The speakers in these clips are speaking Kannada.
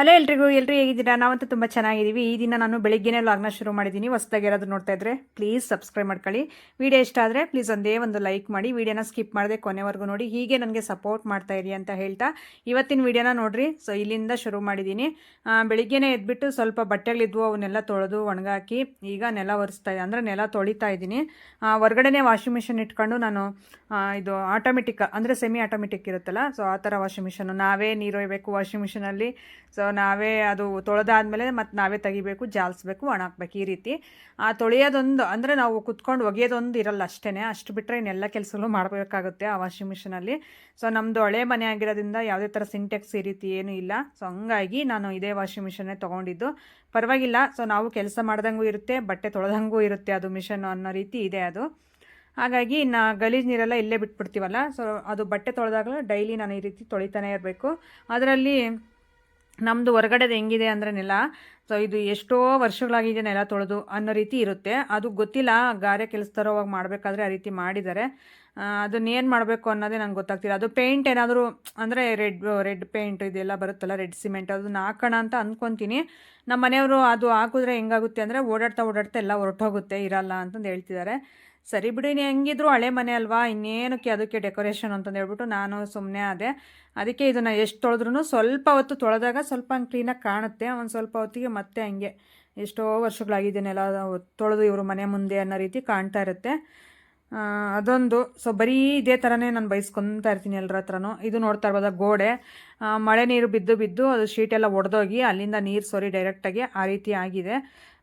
ಹಲೋ ಎಲ್ರಿಗೂ ಎಲ್ಲರೂ ಹೇಗಿದ್ದೀರಾ? ನಾವಂತೂ ತುಂಬ ಚೆನ್ನಾಗಿದ್ದೀವಿ. ಈ ದಿನ ನಾನು ಬೆಳಿಗ್ಗೆನೇ ಲಾಗ್ನ ಶುರು ಮಾಡಿದ್ದೀನಿ ಹೊಸದಾಗಿ ಯಾರಾದರೂ ನೋಡ್ತಾ ಇದ್ರೆ ಪ್ಲೀಸ್ ಸಬ್ಸ್ಕ್ರೈಬ್ ಮಾಡ್ಕೊಳ್ಳಿ. ವಿಡಿಯೋ ಇಷ್ಟ ಆದರೆ ಪ್ಲೀಸ್ ಒಂದೇ ಒಂದು ಲೈಕ್ ಮಾಡಿ. ವಿಡಿಯೋನ ಸ್ಕಿಪ್ ಮಾಡದೆ ಕೊನೆವರೆಗೂ ನೋಡಿ. ಹೀಗೆ ನನಗೆ ಸಪೋರ್ಟ್ ಮಾಡ್ತಾ ಇರಿ ಅಂತ ಹೇಳ್ತಾ ಇವತ್ತಿನ ವಿಡಿಯೋನ ನೋಡ್ರಿ. ಸೊ ಇಲ್ಲಿಂದ ಶುರು ಮಾಡಿದ್ದೀನಿ ಬೆಳಿಗ್ಗೆನೇ ಎದ್ಬಿಟ್ಟು ಸ್ವಲ್ಪ ಬಟ್ಟೆಗಳಿದ್ವು ಅವನ್ನೆಲ್ಲ ತೊಳೆದು ಒಣಗಾಕಿ ಈಗ ನೆಲ ಒರೆಸ್ತಾ ಇದೆ ಅಂದರೆ ನೆಲ ತೊಳಿತಾ ಇದ್ದೀನಿ. ಹೊರಗಡೆನೇ ವಾಷಿಂಗ್ ಮಿಷಿನ್ ಇಟ್ಕೊಂಡು ನಾನು ಇದು ಆಟೋಮೆಟಿಕ್ ಅಂದರೆ ಸೆಮಿ ಆಟೋಮೆಟಿಕ್ ಇರುತ್ತಲ್ಲ ಸೊ ಆ ಥರ ವಾಷಿಂಗ್ ಮಿಷನ್ನು ನಾವೇ ನೀರು ಒಯ್ಬೇಕು ವಾಷಿಂಗ್ ಮಿಷಿನಲ್ಲಿ ಸೊ ನಾವೇ ಅದು ತೊಳೆದಾದ್ಮೇಲೆ ಮತ್ತು ನಾವೇ ತೆಗಿಬೇಕು, ಜಾಲಿಸ್ಬೇಕು, ಒಣ ಹಾಕ್ಬೇಕು ಈ ರೀತಿ. ಆ ತೊಳೆಯೋದೊಂದು ಅಂದರೆ ನಾವು ಕುತ್ಕೊಂಡು ಒಗೆಯೋದೊಂದು ಇರಲ್ಲ ಅಷ್ಟೇ ಅಷ್ಟು ಬಿಟ್ಟರೆ ಇನ್ನೆಲ್ಲ ಕೆಲಸಗಳು ಮಾಡಬೇಕಾಗುತ್ತೆ ಆ ವಾಷಿಂಗ್ ಮಿಷಿನಲ್ಲಿ. ಸೊ ನಮ್ಮದು ಹಳೆ ಮನೆ ಆಗಿರೋದ್ರಿಂದ ಯಾವುದೇ ಥರ ಸಿಂಟೆಕ್ಸ್ ಈ ರೀತಿ ಏನೂ ಇಲ್ಲ. ಸೊ ಹಂಗಾಗಿ ನಾನು ಇದೇ ವಾಷಿಂಗ್ ಮಿಷನ್ನೇ ತೊಗೊಂಡಿದ್ದು. ಪರವಾಗಿಲ್ಲ. ಸೊ ನಾವು ಕೆಲಸ ಮಾಡ್ದಂಗೂ ಇರುತ್ತೆ, ಬಟ್ಟೆ ತೊಳೆದಂಗೂ ಇರುತ್ತೆ ಅದು ಮಿಷನ್ ಅನ್ನೋ ರೀತಿ ಇದೆ ಅದು. ಹಾಗಾಗಿ ನಾ ಗಲೀಜು ನೀರೆಲ್ಲ ಇಲ್ಲೇ ಬಿಟ್ಬಿಡ್ತೀವಲ್ಲ, ಸೊ ಅದು ಬಟ್ಟೆ ತೊಳೆದಾಗಲೂ ಡೈಲಿ ನಾನು ಈ ರೀತಿ ತೊಳಿತಾನೆ ಇರಬೇಕು. ಅದರಲ್ಲಿ ನಮ್ಮದು ಹೊರಗಡೆದು ಹೆಂಗಿದೆ ಅಂದರೆ ನೆಲ. ಸೊ ಇದು ಎಷ್ಟೋ ವರ್ಷಗಳಾಗಿದೆ ನೆಲ ತೊಳೆದು ಅನ್ನೋ ರೀತಿ ಇರುತ್ತೆ. ಅದು ಗೊತ್ತಿಲ್ಲ ಗಾರೆ ಕೆಲಸ ಅವಾಗ ಮಾಡಬೇಕಾದ್ರೆ ಆ ರೀತಿ ಮಾಡಿದ್ದಾರೆ. ಅದನ್ನೇನು ಮಾಡಬೇಕು ಅನ್ನೋದೇ ನಂಗೆ ಗೊತ್ತಾಗ್ತಿಲ್ಲ. ಅದು ಪೇಂಟ್ ಏನಾದರೂ, ಅಂದರೆ ರೆಡ್ ರೆಡ್ ಪೇಂಟ್ ಇದೆಲ್ಲ ಬರುತ್ತಲ್ಲ, ರೆಡ್ ಸಿಮೆಂಟ್ ಅದನ್ನ ಹಾಕೋಣ ಅಂತ ಅಂದ್ಕೊತೀನಿ ನಮ್ಮ ಮನೆಯವರು ಅದು ಹಾಕಿದ್ರೆ ಹೆಂಗಾಗುತ್ತೆ ಅಂದರೆ ಓಡಾಡ್ತಾ ಓಡಾಡ್ತಾ ಎಲ್ಲ ಹೊರಟೋಗುತ್ತೆ, ಇರಲ್ಲ ಅಂತಂದು ಹೇಳ್ತಿದ್ದಾರೆ. ಸರಿ ಬಿಡಿ ನೀ ಹೆಂಗಿದ್ರು ಹಳೆ ಮನೆ ಅಲ್ವಾ? ಇನ್ನೇನಕ್ಕೆ ಅದಕ್ಕೆ ಡೆಕೋರೇಷನ್ ಅಂತಂದು ಹೇಳ್ಬಿಟ್ಟು ನಾನು ಸುಮ್ಮನೆ ಅದೇ ಅದಕ್ಕೆ ಇದನ್ನು ಎಷ್ಟು ತೊಳೆದ್ರೂ ಸ್ವಲ್ಪ ಹೊತ್ತು ತೊಳೆದಾಗ ಸ್ವಲ್ಪ ಹಂಗೆ ಕ್ಲೀನಾಗಿ ಕಾಣುತ್ತೆ. ಒಂದು ಸ್ವಲ್ಪ ಹೊತ್ತಿಗೆ ಮತ್ತೆ ಹಂಗೆ ಎಷ್ಟೋ ವರ್ಷಗಳಾಗಿದ್ದೇನೆಲ್ಲ ತೊಳೆದು ಇವರು ಮನೆ ಮುಂದೆ ಅನ್ನೋ ರೀತಿ ಕಾಣ್ತಾ ಇರುತ್ತೆ. ಅದೊಂದು. ಸೊ ಬರೀ ಇದೇ ಥರನೇ ನಾನು ಬಯಸ್ಕೊತಾ ಇರ್ತೀನಿ ಎಲ್ಲರ ಹತ್ರನೂ. ಇದು ನೋಡ್ತಾ ಇರ್ಬೋದ? ಗೋಡೆ. ಮಳೆ ನೀರು ಬಿದ್ದು ಬಿದ್ದು ಅದು ಶೀಟೆಲ್ಲ ಒಡೆದೋಗಿ ಅಲ್ಲಿಂದ ನೀರು ಸೋರಿ ಡೈರೆಕ್ಟಾಗಿ ಆ ರೀತಿ ಆಗಿದೆ.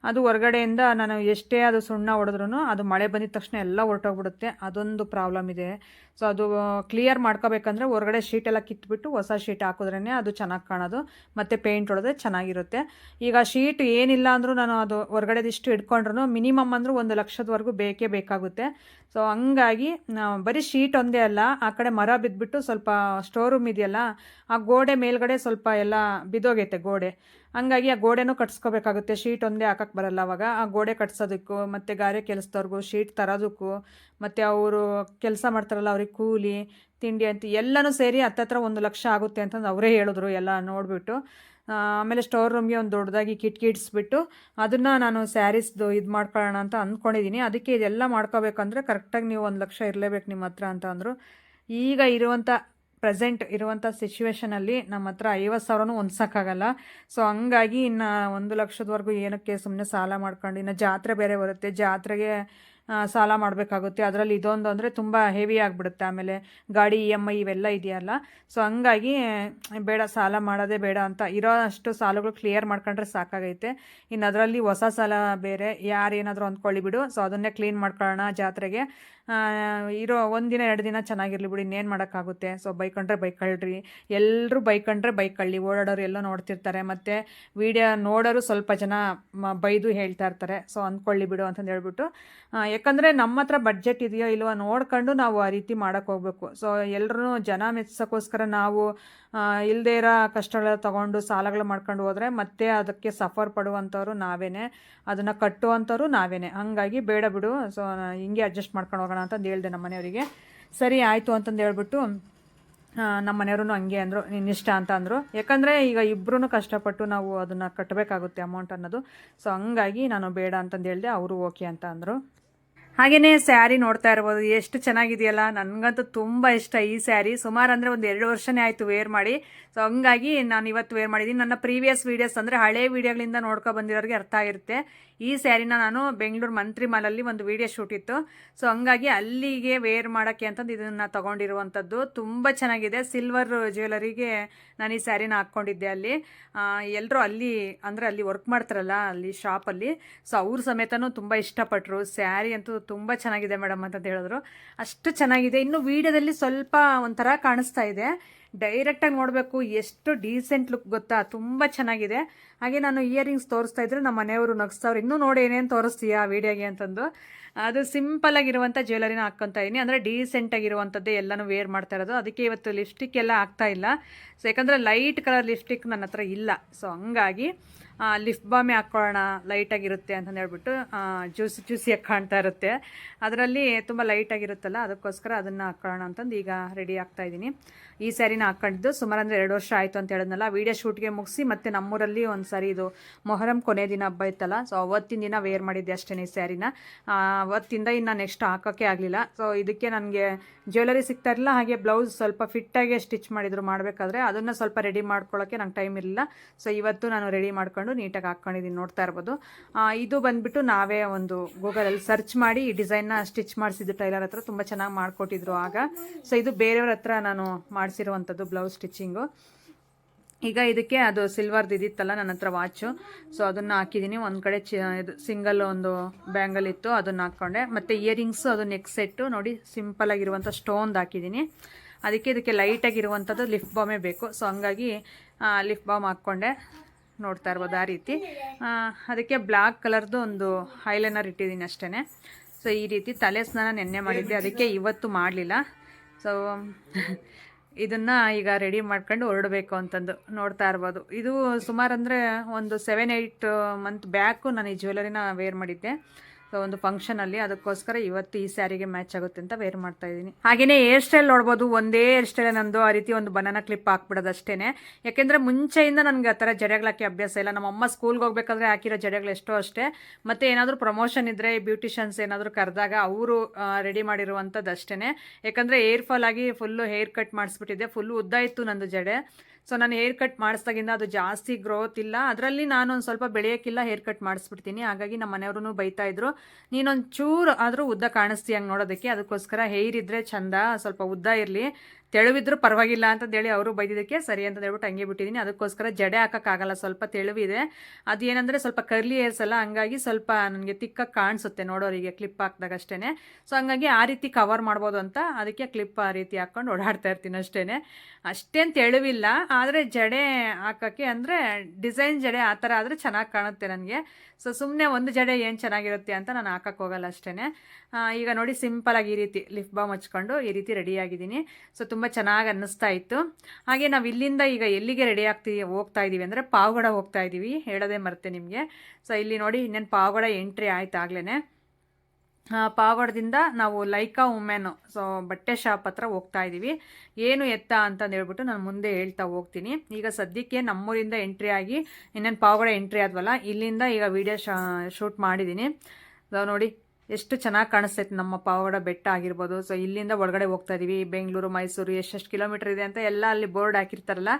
ಅದು ಹೊರಗಡೆಯಿಂದ ನಾನು ಎಷ್ಟೇ ಅದು ಸುಣ್ಣ ಹೊಡೆದ್ರೂ ಅದು ಮಳೆ ಬಂದಿದ ತಕ್ಷಣ ಎಲ್ಲ ಹೊರಟೋಗ್ಬಿಡುತ್ತೆ. ಅದೊಂದು ಪ್ರಾಬ್ಲಮ್ ಇದೆ. ಸೊ ಅದು ಕ್ಲಿಯರ್ ಮಾಡ್ಕೋಬೇಕಂದ್ರೆ ಹೊರಗಡೆ ಶೀಟೆಲ್ಲ ಕಿತ್ಬಿಟ್ಟು ಹೊಸ ಶೀಟ್ ಹಾಕಿದ್ರೇ ಅದು ಚೆನ್ನಾಗಿ ಕಾಣೋದು. ಮತ್ತು ಪೇಂಟ್ ಹೊಡೆದ್ರೆ ಚೆನ್ನಾಗಿರುತ್ತೆ. ಈಗ ಶೀಟ್ ಏನಿಲ್ಲ ಅಂದರೂ ನಾನು ಅದು ಹೊರಗಡೆದಿಷ್ಟು ಇಟ್ಕೊಂಡ್ರು ಮಿನಿಮಮ್ ಅಂದರೂ ಒಂದು ಲಕ್ಷದವರೆಗೂ ಬೇಕೇ ಬೇಕಾಗುತ್ತೆ. ಸೊ ಹಂಗಾಗಿ ಬರೀ ಶೀಟ್ ಒಂದೇ ಅಲ್ಲ, ಆ ಕಡೆ ಮರ ಬಿದ್ದುಬಿಟ್ಟು ಸ್ವಲ್ಪ ಸ್ಟೋರ್ ರೂಮ್ ಇದೆಯಲ್ಲ, ಆ ಗೋಡೆ ಮೇಲ್ಗಡೆ ಸ್ವಲ್ಪ ಎಲ್ಲ ಬಿದ್ದೋಗೈತೆ ಗೋಡೆ. ಹಂಗಾಗಿ ಆ ಗೋಡೆನೂ ಕಟ್ಸ್ಕೋಬೇಕಾಗುತ್ತೆ. ಶೀಟ್ ಒಂದೇ ಹಾಕಕ್ಕೆ ಬರಲ್ಲ ಅವಾಗ. ಆ ಗೋಡೆ ಕಟ್ಸೋದಕ್ಕೂ, ಮತ್ತು ಗಾರೆ ಕೆಲಸದವ್ರಿಗೂ, ಶೀಟ್ ತರೋದಕ್ಕೂ, ಮತ್ತು ಅವರು ಕೆಲಸ ಮಾಡ್ತಾರಲ್ಲ, ಅವ್ರಿಗೆ ಕೂಲಿ, ತಿಂಡಿ ಅಂತ ಎಲ್ಲನೂ ಸೇರಿ ಹತ್ತತ್ರ ಒಂದು ಲಕ್ಷ ಆಗುತ್ತೆ ಅಂತಂದು ಅವರೇ ಹೇಳಿದ್ರು ಎಲ್ಲ ನೋಡಿಬಿಟ್ಟು. ಆಮೇಲೆ ಸ್ಟೋರ್ ರೂಮ್ಗೆ ಒಂದು ದೊಡ್ಡದಾಗಿ ಕಿಟ್ಕಿ ಇಡಿಸ್ಬಿಟ್ಟು ಅದನ್ನು ನಾನು ಸ್ಯಾರೀಸ್ದು ಇದು ಮಾಡ್ಕೊಳ್ಳೋಣ ಅಂತ ಅಂದ್ಕೊಂಡಿದ್ದೀನಿ ಅದಕ್ಕೆ ಇದೆಲ್ಲ ಮಾಡ್ಕೋಬೇಕಂದ್ರೆ ಕರೆಕ್ಟಾಗಿ ನೀವು ಒಂದು ಲಕ್ಷ ಇರಲೇಬೇಕು ನಿಮ್ಮ ಹತ್ರ ಅಂತ ಅಂದರು. ಈಗ ಇರುವಂಥ ಪ್ರೆಸೆಂಟ್ ಇರುವಂಥ ಸಿಚುವೇಷನಲ್ಲಿ ನಮ್ಮ ಹತ್ರ ಐವತ್ತು ಸಾವಿರನೂ ಹೊಂದ್ಸೋಕ್ಕಾಗಲ್ಲ. ಸೊ ಹಂಗಾಗಿ ಇನ್ನು ಒಂದು ಲಕ್ಷದವರೆಗೂ ಏನಕ್ಕೆ ಸುಮ್ಮನೆ ಸಾಲ ಮಾಡ್ಕೊಂಡು, ಇನ್ನು ಜಾತ್ರೆ ಬೇರೆ ಬರುತ್ತೆ. ಜಾತ್ರೆಗೆ ಸಾಲ ಮಾಡಬೇಕಾಗುತ್ತೆ. ಅದರಲ್ಲಿ ಇದೊಂದು ಅಂದರೆ ತುಂಬ ಹೆವಿ ಆಗಿಬಿಡುತ್ತೆ. ಆಮೇಲೆ ಗಾಡಿ ಇ ಎಂ ಐ ಇವೆಲ್ಲ ಇದೆಯಲ್ಲ. ಸೊ ಹಂಗಾಗಿ ಬೇಡ, ಸಾಲ ಮಾಡೋದೇ ಬೇಡ ಅಂತ ಇರೋ ಅಷ್ಟು ಸಾಲಗಳು ಕ್ಲಿಯರ್ ಮಾಡ್ಕೊಂಡ್ರೆ ಸಾಕಾಗೈತೆ. ಇನ್ನು ಅದರಲ್ಲಿ ಹೊಸ ಸಾಲ ಬೇರೆ. ಯಾರೇನಾದರೂ ಅಂದ್ಕೊಳ್ಳಿ ಬಿಡು. ಸೊ ಅದನ್ನೇ ಕ್ಲೀನ್ ಮಾಡ್ಕೊಳ್ಳೋಣ ಜಾತ್ರೆಗೆ. ಇರೋ ಒಂದಿನ ಎರಡು ದಿನ ಚೆನ್ನಾಗಿರಲಿ ಬಿಡಿ. ಇನ್ನೇನು ಮಾಡೋಕ್ಕಾಗುತ್ತೆ? ಸೊ ಬೈಕೊಂಡ್ರೆ ಬೈಕಳ್ರಿ. ಎಲ್ಲರೂ ಬೈಕೊಂಡ್ರೆ ಕಳ್ಳಿ ಓಡಾಡೋರು ಎಲ್ಲೋ ನೋಡ್ತಿರ್ತಾರೆ. ಮತ್ತು ವಿಡಿಯೋ ನೋಡೋರು ಸ್ವಲ್ಪ ಜನ ಬೈದು ಹೇಳ್ತಾ ಇರ್ತಾರೆ. ಸೊ ಅಂದ್ಕೊಳ್ಳಿ ಬಿಡು ಅಂತಂದು ಹೇಳ್ಬಿಟ್ಟು ಯಾಕಂದರೆ ನಮ್ಮ ಹತ್ರ ಬಡ್ಜೆಟ್ ಇದೆಯೋ ಇಲ್ವೋ ನೋಡ್ಕೊಂಡು ನಾವು ಆ ರೀತಿ ಮಾಡೋಕ್ಕೆ ಹೋಗ್ಬೇಕು. ಸೊ ಎಲ್ಲರೂ ಜನ ಮೆಚ್ಚೋಕ್ಕೋಸ್ಕರ ನಾವು ಇಲ್ಲದೇ ಇರೋ ಕಷ್ಟಗಳ ತಗೊಂಡು ಸಾಲಗಳು ಮಾಡ್ಕೊಂಡು ಹೋದರೆ ಮತ್ತೆ ಅದಕ್ಕೆ ಸಫರ್ ಪಡುವಂಥವ್ರು ನಾವೇ ಅದನ್ನು ಕಟ್ಟುವಂಥವ್ರು ನಾವೇ ಹಾಗಾಗಿ ಬೇಡ ಬಿಡು. ಸೊ ಹಿಂಗೆ ಅಡ್ಜಸ್ಟ್ ಮಾಡ್ಕೊಂಡು ಹೋಗೋಣ ಅಂತಂದು ಹೇಳಿದೆ ನಮ್ಮ ಮನೆಯವರಿಗೆ ಸರಿ, ಆಯಿತು ಅಂತಂದು ಹೇಳ್ಬಿಟ್ಟು ನಮ್ಮ ಮನೆಯವ್ರೂ ಹಂಗೆ ಅಂದರು. ನಿನ್ನಿಷ್ಟ ಅಂತ ಅಂದರು. ಯಾಕಂದರೆ ಈಗ ಇಬ್ಬರೂ ಕಷ್ಟಪಟ್ಟು ನಾವು ಅದನ್ನು ಕಟ್ಟಬೇಕಾಗುತ್ತೆ ಅಮೌಂಟ್ ಅನ್ನೋದು. ಸೊ ಹಂಗಾಗಿ ನಾನು ಬೇಡ ಅಂತಂದು ಹೇಳಿದೆ, ಅವರು ಓಕೆ ಅಂತ ಅಂದರು. ಹಾಗೆಯೇ ಸ್ಯಾರಿ ನೋಡ್ತಾ ಇರ್ಬೋದು. ಎಷ್ಟು ಚೆನ್ನಾಗಿದೆಯಲ್ಲ? ನನಗಂತೂ ತುಂಬ ಇಷ್ಟ ಈ ಸ್ಯಾರಿ. ಸುಮಾರು ಅಂದರೆ ಒಂದು ಎರಡು ವರ್ಷನೇ ಆಯಿತು ವೇರ್ ಮಾಡಿ. ಸೊ ಹಂಗಾಗಿ ನಾನು ಇವತ್ತು ವೇರ್ ಮಾಡಿದ್ದೀನಿ ನನ್ನ ಪ್ರೀವಿಯಸ್ ವೀಡಿಯೋಸ್ ಅಂದರೆ ಹಳೆ ವೀಡಿಯೋಗಳಿಂದ ನೋಡ್ಕೊ ಬಂದಿರೋರಿಗೆ ಅರ್ಥ ಆಗಿರುತ್ತೆ. ಈ ಸ್ಯಾರಿನ ನಾನು ಬೆಂಗಳೂರು ಮಂತ್ರಿ ಮಾಲಲ್ಲಿ ಒಂದು ವಿಡಿಯೋ ಶೂಟ್ ಇತ್ತು. ಸೊ ಹಂಗಾಗಿ ಅಲ್ಲಿಗೆ ವೇರ್ ಮಾಡೋಕ್ಕೆ ಅಂತಂದು ಇದನ್ನು ತೊಗೊಂಡಿರುವಂಥದ್ದು ತುಂಬ ಚೆನ್ನಾಗಿದೆ. ಸಿಲ್ವರ್ ಜ್ಯುವೆಲರಿಗೆ ನಾನು ಈ ಸ್ಯಾರಿನ ಹಾಕ್ಕೊಂಡಿದ್ದೆ ಅಲ್ಲಿ. ಎಲ್ಲರೂ ಅಲ್ಲಿ, ಅಂದರೆ ಅಲ್ಲಿ ವರ್ಕ್ ಮಾಡ್ತಾರಲ್ಲ, ಅಲ್ಲಿ ಶಾಪಲ್ಲಿ ಸೊ ಅವ್ರ ಸಮೇತನೂ ತುಂಬ ಇಷ್ಟಪಟ್ಟರು ಸ್ಯಾರಿ ಅಂತೂ ತುಂಬ ಚೆನ್ನಾಗಿದೆ ಮೇಡಮ್ ಅಂತಂದು ಹೇಳಿದ್ರು. ಅಷ್ಟು ಚೆನ್ನಾಗಿದೆ. ಇನ್ನು ವೀಡಿಯೋದಲ್ಲಿ ಸ್ವಲ್ಪ ಒಂಥರ ಕಾಣಿಸ್ತಾ ಇದೆ. ಡೈರೆಕ್ಟಾಗಿ ನೋಡಬೇಕು ಎಷ್ಟು ಡೀಸೆಂಟ್ ಲುಕ್ ಗೊತ್ತಾ? ತುಂಬ ಚೆನ್ನಾಗಿದೆ. ಹಾಗೆ ನಾನು ಇಯರಿಂಗ್ಸ್ ತೋರಿಸ್ತಾ ಇದ್ರೆ ನಮ್ಮ ಮನೆಯವರು ನಗ್ಸ್ತವ್ರು, ಇನ್ನೂ ನೋಡಿ ಏನೇನು ತೋರಿಸ್ತೀಯಾ ವೀಡಿಯೋಗೆ? ಅಂತಂದು. ಅದು ಸಿಂಪಲ್ ಆಗಿರುವಂಥ ಜ್ಯುವೆಲರಿನ ಹಾಕ್ಕೊತಾ ಇದ್ದೀನಿ ಅಂದರೆ ಡೀಸೆಂಟ್ ಆಗಿರುವಂಥದ್ದೇ ಎಲ್ಲನೂ ವೇರ್ ಮಾಡ್ತಾ ಇರೋದು. ಅದಕ್ಕೆ ಇವತ್ತು ಲಿಪ್ಸ್ಟಿಕ್ ಎಲ್ಲ ಹಾಕ್ತಾ ಇಲ್ಲ. ಸೊ ಯಾಕಂದರೆ ಲೈಟ್ ಕಲರ್ ಲಿಪ್ಸ್ಟಿಕ್ ನನ್ನ ಹತ್ರ ಇಲ್ಲ. ಸೊ ಹಂಗಾಗಿ ಲಿಫ್ಟ್ ಬಾಮೆ ಹಾಕ್ಕೊಳ್ಳೋಣ ಲೈಟಾಗಿರುತ್ತೆ ಅಂತಂದು ಹೇಳ್ಬಿಟ್ಟು ಜ್ಯೂಸಿ ಜ್ಯೂಸಿಯಾಗಿ ಕಾಣ್ತಾ ಇರುತ್ತೆ. ಅದರಲ್ಲಿ ತುಂಬ ಲೈಟಾಗಿರುತ್ತಲ್ಲ, ಅದಕ್ಕೋಸ್ಕರ ಅದನ್ನು ಹಾಕ್ಕೊಳ್ಳೋಣ ಅಂತಂದು ಈಗ ರೆಡಿ ಆಗ್ತಾ ಇದ್ದೀನಿ. ಈ ಸ್ಯಾರಿನ ಹಾಕ್ಕೊಂಡಿದ್ದು ಸುಮಾರು ಅಂದರೆ ಎರಡು ವರ್ಷ ಆಯಿತು ಅಂತ ಹೇಳಿದ್ನಲ್ಲ ವೀಡಿಯೋ ಶೂಟ್ಗೆ ಮುಗಿಸಿ ಮತ್ತು ನಮ್ಮೂರಲ್ಲಿ ಒಂದು ಸಾರಿ ಇದು ಮೊಹರಂ ಕೊನೆ ದಿನ ಹಬ್ಬ ಇತ್ತಲ್ಲ ಸೊ ಅವತ್ತಿನ ದಿನ ವೇರ್ ಮಾಡಿದ್ದೆ ಅಷ್ಟೇ ಈ ಸ್ಯಾರಿನ. ಅವತ್ತಿಂದ ಇನ್ನು ನೆಕ್ಸ್ಟ್ ಹಾಕೋಕ್ಕೆ ಆಗಲಿಲ್ಲ. ಸೊ ಇದಕ್ಕೆ ನನಗೆ ಜ್ಯುವೆಲರಿ ಸಿಗ್ತಾ ಇರಲಿಲ್ಲ, ಹಾಗೆ ಬ್ಲೌಸ್ ಸ್ವಲ್ಪ ಫಿಟ್ಟಾಗೆ ಸ್ಟಿಚ್ ಮಾಡಿದ್ರು ಮಾಡಬೇಕಾದ್ರೆ, ಅದನ್ನು ಸ್ವಲ್ಪ ರೆಡಿ ಮಾಡ್ಕೊಳ್ಳೋಕ್ಕೆ ನಂಗೆ ಟೈಮ್ ಇರಲಿಲ್ಲ. ಸೊ ಇವತ್ತು ನಾನು ರೆಡಿ ಮಾಡ್ಕೊಂಡು ನೀಟಾಗಿ ಹಾಕ್ಕೊಂಡಿದ್ದೀನಿ ನೋಡ್ತಾ ಇರ್ಬೋದು. ಇದು ಬಂದುಬಿಟ್ಟು ನಾವೇ ಒಂದು ಗೂಗಲಲ್ಲಿ ಸರ್ಚ್ ಮಾಡಿ ಈ ಡಿಸೈನ್ನ ಸ್ಟಿಚ್ ಮಾಡಿಸಿದ್ದು ಟೈಲರ್ ಹತ್ರ, ತುಂಬ ಚೆನ್ನಾಗಿ ಮಾಡಿಕೊಟ್ಟಿದ್ರು ಆಗ. ಸೊ ಇದು ಬೇರೆಯವ್ರ ಹತ್ರ ನಾನು ಮಾಡಿಸಿರುವಂಥದ್ದು ಬ್ಲೌಸ್ ಸ್ಟಿಚಿಂಗು. ಈಗ ಇದಕ್ಕೆ ಅದು ಸಿಲ್ವರ್ದು ಇದಿತ್ತಲ್ಲ, ನನ್ನ ಹತ್ರ ವಾಚು. ಸೊ ಅದನ್ನು ಹಾಕಿದ್ದೀನಿ ಒಂದು ಕಡೆ ಚಿ, ಇದು ಸಿಂಗಲ್ ಒಂದು ಬ್ಯಾಂಗಲ್ ಇತ್ತು, ಅದನ್ನು ಹಾಕ್ಕೊಂಡೆ. ಮತ್ತು ಇಯರಿಂಗ್ಸು, ಅದು ನೆಕ್ ಸೆಟ್ಟು. ನೋಡಿ, ಸಿಂಪಲ್ ಆಗಿರುವಂಥ ಸ್ಟೋನ್ದು ಹಾಕಿದ್ದೀನಿ ಅದಕ್ಕೆ ಇದಕ್ಕೆ ಲೈಟಾಗಿರುವಂಥದ್ದು ಲಿಫ್ಟ್ ಬಾಮೇ ಬೇಕು. ಸೊ ಹಂಗಾಗಿ ಲಿಫ್ಟ್ ಬಾಮ್ ಹಾಕ್ಕೊಂಡೆ. ನೋಡ್ತಾ ಇರ್ಬೋದು ಆ ರೀತಿ. ಅದಕ್ಕೆ ಬ್ಲ್ಯಾಕ್ ಕಲರ್ದು ಒಂದು ಹೈಲೈನರ್ ಇಟ್ಟಿದ್ದೀನಿ ಅಷ್ಟೇ ಸೊ ಈ ರೀತಿ ತಲೆ ಸ್ನಾನ ನೆನ್ನೆ ಮಾಡಿದ್ದೆ. ಅದಕ್ಕೆ ಇವತ್ತು ಮಾಡಲಿಲ್ಲ. ಸೊ ಇದನ್ನು ಈಗ ರೆಡಿ ಮಾಡ್ಕೊಂಡು ಹೊರಡಬೇಕು ಅಂತಂದು ನೋಡ್ತಾ ಇರ್ಬೋದು. ಇದು ಸುಮಾರು ಅಂದರೆ ಒಂದು ಸೆವೆನ್ ಏಯ್ಟ್ ಮಂತ್ ಬ್ಯಾಕು ನಾನು ಈ ಜ್ಯುವೆಲರಿನ ವೇರ್ ಮಾಡಿದ್ದೆ. ಸೊ ಒಂದು ಫಂಕ್ಷನಲ್ಲಿ ಅದಕ್ಕೋಸ್ಕರ ಇವತ್ತು ಈ ಸ್ಯಾರಿಗೆ ಮ್ಯಾಚ್ ಆಗುತ್ತೆ ಅಂತ ವೇರ್ ಮಾಡ್ತಾ ಇದ್ದೀನಿ. ಹಾಗೆಯೇ ಹೇರ್ ಸ್ಟೈಲ್ ನೋಡ್ಬೋದು, ಒಂದೇ ಹೇರ್ ಸ್ಟೈಲ್ ನಂದು, ಆ ರೀತಿ ಒಂದು ಬನಾನ ಕ್ಲಿಪ್ ಹಾಕ್ಬಿಡೋದು ಅಷ್ಟೇ ಯಾಕೆಂದರೆ ಮುಂಚೆಯಿಂದ ನನಗೆ ಆ ಥರ ಜಡೆಗಳಾಕಿ ಅಭ್ಯಾಸ ಇಲ್ಲ. ನಮ್ಮ ಅಮ್ಮ ಸ್ಕೂಲ್ಗೆ ಹೋಗ್ಬೇಕಾದ್ರೆ ಹಾಕಿರೋ ಜಡೆಗಳು ಎಷ್ಟೋ ಅಷ್ಟೇ. ಮತ್ತು ಏನಾದರೂ ಪ್ರಮೋಷನ್ ಇದ್ದರೆ ಬ್ಯೂಟಿಷಿಯನ್ಸ್ ಏನಾದರೂ ಕರೆದಾಗ ಅವರು ರೆಡಿ ಮಾಡಿರುವಂಥದ್ದು ಅಷ್ಟೇ ಯಾಕಂದರೆ ಏರ್ ಫಾಲ್ ಆಗಿ ಫುಲ್ಲು ಹೇರ್ ಕಟ್ ಮಾಡಿಸ್ಬಿಟ್ಟಿದ್ದೆ. ಫುಲ್ಲು ಉದ್ದ ಇತ್ತು ನಂದು ಜಡೆ. ಸೊ ನಾನು ಹೇರ್ ಕಟ್ ಮಾಡಿಸ್ದಾಗಿಂದ ಅದು ಜಾಸ್ತಿ ಗ್ರೋತ್ ಇಲ್ಲ. ಅದರಲ್ಲಿ ನಾನು ಒಂದು ಸ್ವಲ್ಪ ಬೆಳೆಯೋಕ್ಕಿಲ್ಲ ಹೇರ್ ಕಟ್ ಮಾಡಿಸ್ಬಿಡ್ತೀನಿ. ಹಾಗಾಗಿ ನಮ್ಮ ಮನೆಯವ್ರೂ ಬೈತಾ ಇದ್ರು. ನೀನೊಂದು ಚೂರು ಆದರೂ ಉದ್ದ ಕಾಣಿಸ್ತೀಯ ಹಂಗೆ ನೋಡೋದಕ್ಕೆ. ಅದಕ್ಕೋಸ್ಕರ ಹೇರ್ ಇದ್ದರೆ ಚಂದ, ಸ್ವಲ್ಪ ಉದ್ದ ಇರಲಿ. ತೆಳುವಿದ್ರೂ ಪರವಾಗಿಲ್ಲ ಅಂತಂದೇಳಿ ಅವರು ಬೈದಿದ್ದಕ್ಕೆ ಸರಿ ಅಂತ ಹೇಳ್ಬಿಟ್ಟು ಹಂಗೆ ಬಿಟ್ಟಿದ್ದೀನಿ ಅದಕ್ಕೋಸ್ಕರ ಜಡೆ ಹಾಕೋಕ್ಕಾಗಲ್ಲ, ಸ್ವಲ್ಪ ತೆಳುವಿದೆ ಅದೇನಂದರೆ ಸ್ವಲ್ಪ ಕರ್ಲಿ ಹೇರ್ಸ್ ಅಲ್ಲ ಹಂಗಾಗಿ ಸ್ವಲ್ಪ ನನಗೆ ತಿಕ್ಕಾಗಿ ಕಾಣಿಸುತ್ತೆ ನೋಡೋರಿಗೆ ಕ್ಲಿಪ್ ಹಾಕಿದಾಗ ಅಷ್ಟೇ ಸೊ ಹಂಗಾಗಿ ಆ ರೀತಿ ಕವರ್ ಮಾಡ್ಬೋದು ಅಂತ ಅದಕ್ಕೆ ಕ್ಲಿಪ್ ಆ ರೀತಿ ಹಾಕ್ಕೊಂಡು ಓಡಾಡ್ತಾ ಇರ್ತೀನಿ ಅಷ್ಟೇ ಅಷ್ಟೇನು ತೆಳುವಿಲ್ಲ, ಆದರೆ ಜಡೆ ಹಾಕೋಕ್ಕೆ ಅಂದರೆ ಡಿಸೈನ್ ಜಡೆ ಆ ಥರ ಆದರೆ ಚೆನ್ನಾಗಿ ಕಾಣುತ್ತೆ ನನಗೆ. ಸೊ ಸುಮ್ಮನೆ ಒಂದು ಜಡೆ ಏನು ಚೆನ್ನಾಗಿರುತ್ತೆ ಅಂತ ನಾನು ಹಾಕೋಕ್ಕೋಗಲ್ಲ ಅಷ್ಟೇ ಈಗ ನೋಡಿ ಸಿಂಪಲಾಗಿ ಈ ರೀತಿ ಲಿಫ್ ಬಾಮ್ ಹಚ್ಕೊಂಡು ಈ ರೀತಿ ರೆಡಿಯಾಗಿದ್ದೀನಿ ಸೊ ತುಂಬ ಚೆನ್ನಾಗಿ ಅನ್ನಿಸ್ತಾ ಇತ್ತು. ಹಾಗೆ ನಾವು ಇಲ್ಲಿಂದ ಈಗ ಎಲ್ಲಿಗೆ ರೆಡಿ ಆಗ್ತೀವಿ ಹೋಗ್ತಾ ಇದ್ದೀವಿ ಅಂದರೆ ಪಾವಗಡ ಹೋಗ್ತಾ ಇದ್ದೀವಿ ಹೇಳೋದೇ ಮರ್ತೆ ನಿಮಗೆ. ಸೊ ಇಲ್ಲಿ ನೋಡಿ ಇನ್ನೇನು ಪಾವಗಡ ಎಂಟ್ರಿ ಆಯ್ತು ಆಗ್ಲೇ ಪಾವಗಡದಿಂದ ನಾವು ಲೈಕಾ ವುಮೆನು ಸೊ, ಬಟ್ಟೆ ಶಾಪ್ ಹತ್ರ ಹೋಗ್ತಾ ಇದ್ದೀವಿ ಏನು ಎತ್ತ ಅಂತಂದು ಹೇಳ್ಬಿಟ್ಟು ನಾನು ಮುಂದೆ ಹೇಳ್ತಾ ಹೋಗ್ತೀನಿ. ಈಗ ಸದ್ಯಕ್ಕೆ ನಮ್ಮೂರಿಂದ ಎಂಟ್ರಿ ಆಗಿ ಇನ್ನೇನು ಪಾವಗಡ ಎಂಟ್ರಿ ಆದ್ವಲ್ಲ, ಇಲ್ಲಿಂದ ಈಗ ವಿಡಿಯೋ ಶೂಟ್ ಮಾಡಿದ್ದೀನಿ ನೋಡಿ ಎಷ್ಟು ಚೆನ್ನಾಗಿ ಕಾಣಿಸ್ತೈತೆ. ನಮ್ಮ ಪಾವಗಡ ಬೆಟ್ಟ ಆಗಿರ್ಬೋದು. ಸೊ ಇಲ್ಲಿಂದ ಒಳಗಡೆ ಹೋಗ್ತಾ ಇದೀವಿ. ಬೆಂಗಳೂರು, ಮೈಸೂರು ಎಷ್ಟೆಷ್ಟು ಕಿಲೋಮೀಟರ್ ಇದೆ ಅಂತ ಎಲ್ಲ ಅಲ್ಲಿ ಬೋರ್ಡ್ ಹಾಕಿರ್ತಾರಲ್ಲ.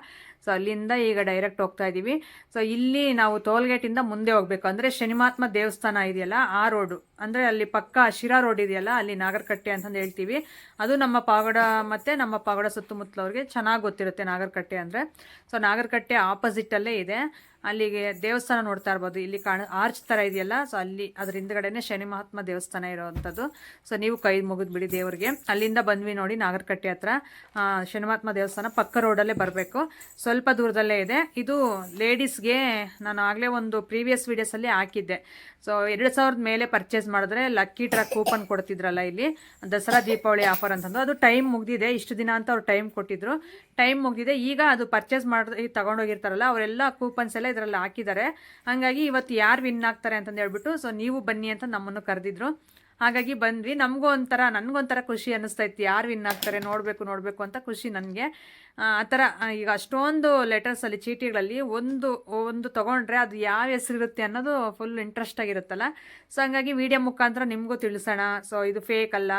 ಸೊ ಅಲ್ಲಿಂದ ಈಗ ಡೈರೆಕ್ಟ್ ಹೋಗ್ತಾ ಇದ್ದೀವಿ ಸೊ ಇಲ್ಲಿ ನಾವು ಟೋಲ್ಗೇಟಿಂದ ಮುಂದೆ ಹೋಗಬೇಕು. ಅಂದರೆ ಶನಿಮಾತ್ಮ ದೇವಸ್ಥಾನ ಇದೆಯಲ್ಲ, ಆ ರೋಡು. ಅಂದರೆ ಅಲ್ಲಿ ಪಕ್ಕ ಶಿರಾ ರೋಡ್ ಇದೆಯಲ್ಲ, ಅಲ್ಲಿ ನಾಗರಕಟ್ಟೆ ಅಂತಂದು ಹೇಳ್ತೀವಿ. ಅದು ನಮ್ಮ ಪಾವಗಡ ಮತ್ತು ನಮ್ಮ ಪಾವಗಡ ಸುತ್ತಮುತ್ತಲವ್ರಿಗೆ ಚೆನ್ನಾಗಿ ಗೊತ್ತಿರುತ್ತೆ ನಾಗರಕಟ್ಟೆ ಅಂದರೆ. ಸೊ ನಾಗರಕಟ್ಟೆ ಆಪೋಸಿಟಲ್ಲೇ ಇದೆ. ಅಲ್ಲಿಗೆ ದೇವಸ್ಥಾನ ನೋಡ್ತಾ ಇರ್ಬೋದು. ಇಲ್ಲಿ ಕಾಣ, ಆರ್ಚ್ ಥರ ಇದೆಯಲ್ಲ ಸೊ ಅಲ್ಲಿ, ಅದ್ರ ಹಿಂದ್ಗಡೆನೆ ಶನಿ ಮಹಾತ್ಮ ದೇವಸ್ಥಾನ ಇರೋವಂಥದ್ದು ಸೊ ನೀವು ಕೈ ಮುಗಿದ್ಬಿಡಿ ದೇವ್ರಿಗೆ. ಅಲ್ಲಿಂದ ಬಂದ್ವಿ ನೋಡಿ ನಾಗರಕಟ್ಟೆ ಹತ್ರ. ಶನಿ ಮಹಾತ್ಮ ದೇವಸ್ಥಾನ ಪಕ್ಕ ರೋಡಲ್ಲೇ ಬರಬೇಕು. ಸ್ವಲ್ಪ ದೂರದಲ್ಲೇ ಇದೆ. ಇದು ಲೇಡೀಸ್ಗೆ ನಾನು ಆಗಲೇ ಒಂದು ಪ್ರೀವಿಯಸ್ ವೀಡಿಯೋಸಲ್ಲಿ ಹಾಕಿದ್ದೆ. ಸೊ ಎರಡು ಸಾವಿರದ ಮೇಲೆ ಪರ್ಚೇಸ್ ಮಾಡಿದ್ರೆ ಲಕ್ಕಿ ಟ್ರಕ್ ಕೂಪನ್ ಕೊಡ್ತಿದ್ರಲ್ಲ ಇಲ್ಲಿ. ದಸರಾ ದೀಪಾವಳಿ ಆಫರ್ ಅಂತಂದು. ಅದು ಟೈಮ್ ಮುಗಿದಿದೆ. ಇಷ್ಟು ದಿನ ಅಂತ ಅವ್ರು ಟೈಮ್ ಕೊಟ್ಟಿದ್ರು. ಟೈಮ್ ಮುಗಿದಿದೆ. ಈಗ ಅದು ಪರ್ಚೇಸ್ ಮಾಡಿ ತಗೊಂಡೋಗಿರ್ತಾರಲ್ಲ, ಅವರೆಲ್ಲ ಕೂಪನ್ಸ್ ಎಲ್ಲ ಇದರಲ್ಲಿ ಹಾಕಿದ್ದಾರೆ. ಹಾಗಾಗಿ ಇವತ್ತು ಯಾರು ವಿನ್ ಆಗ್ತಾರೆ ಅಂತಂದು ಹೇಳ್ಬಿಟ್ಟು ಸೊ ನೀವು ಬನ್ನಿ ಅಂತ ನಮ್ಮನ್ನು ಕರೆದಿದ್ರು. ಹಾಗಾಗಿ ಬಂದ್ವಿ. ನಮಗೂ ಒಂಥರ, ನನಗೊಂಥರ ಖುಷಿ ಅನ್ನಿಸ್ತಾ ಇತ್ತು. ಯಾರು ವಿನ್ ಆಗ್ತಾರೆ, ನೋಡಬೇಕು ನೋಡಬೇಕು ಅಂತ ಖುಷಿ ನನಗೆ. ಆ ಥರ ಈಗ ಅಷ್ಟೊಂದು ಲೆಟರ್ಸಲ್ಲಿ ಚೀಟಿಗಳಲ್ಲಿ ಒಂದು ಒಂದು ತೊಗೊಂಡ್ರೆ ಅದು ಯಾವ ಹೆಸರಿರುತ್ತೆ ಅನ್ನೋದು ಫುಲ್ ಇಂಟ್ರೆಸ್ಟ್ ಆಗಿರುತ್ತಲ್ಲ. ಸೊ ಹಂಗಾಗಿ ವಿಡಿಯೋ ಮುಖಾಂತರ ನಿಮಗೂ ತಿಳಿಸೋಣ. ಸೊ ಇದು ಫೇಕ್ ಅಲ್ಲ.